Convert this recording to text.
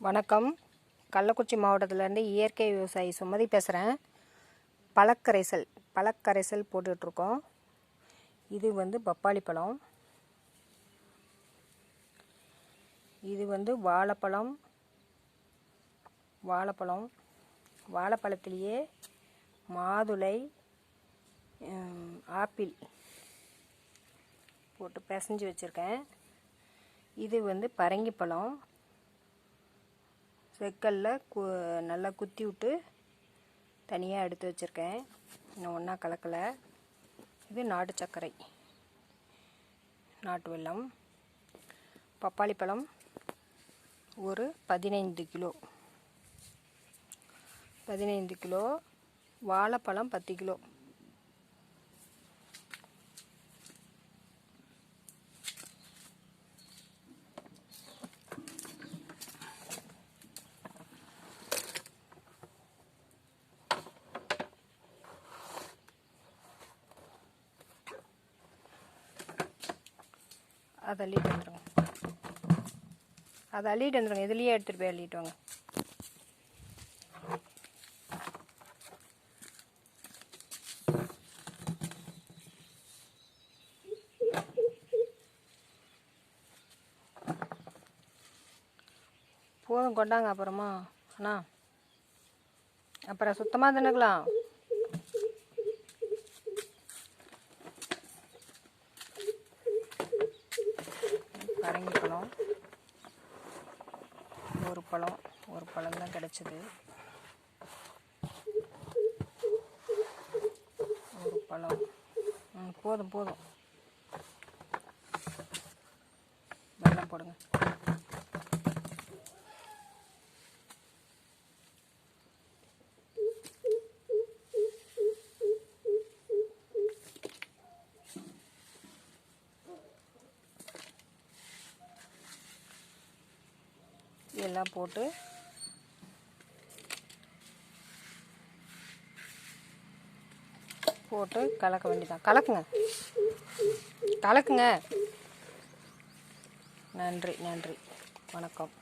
வணக்கம். கள்ளக்குறிச்சி மாவட்டத்திலேருந்து இயற்கை விவசாயி சுமதி பேசுகிறேன் பழக்கரைசல் பழக்கரைசல் போட்டுட்ருக்கோம். இது வந்து பப்பாளி பழம். இது வந்து வாழைப்பழம். வாழைப்பழம். வாழைப்பழத்துலேயே மாதுளை ஆப்பிள் போட்டு பிசைஞ்சு வச்சுருக்கேன். இது வந்து பரங்கிப்பழம். செக்கல்ல கு நல்லா குத்தி விட்டு தனியாக எடுத்து வச்சுருக்கேன். இன்னும் ஒன்றா கலக்கலை. இது நாட்டு சர்க்கரை. நாட்டு வெல்லம். பப்பாளி பழம் ஒரு பதினைந்து கிலோ. பதினைந்து கிலோ. வாழைப்பழம் பத்து கிலோ. அதை அள்ளிட்டு வந்துடுங்க அதை அள்ளிட்டு வந்துடுங்க இதுலேயே எடுத்துகிட்டு போய் அள்ளிட்டு வாங்க. போதும் கொண்டாங்க அப்புறமா. அண்ணா. அப்புறம் சுத்தமாக தின்னுக்கலாம் பரங்கி பழம் ஒரு பழம் ஒரு பழம் தான் கிடச்சிது. ஒரு பழம். ம் போதும் போதும். வெள்ளம் போடுங்க. எல்லாம் போட்டு போட்டு கலக்க வேண்டியதான் கலக்குங்க. கலக்குங்க. நன்றி நன்றி. வணக்கம்.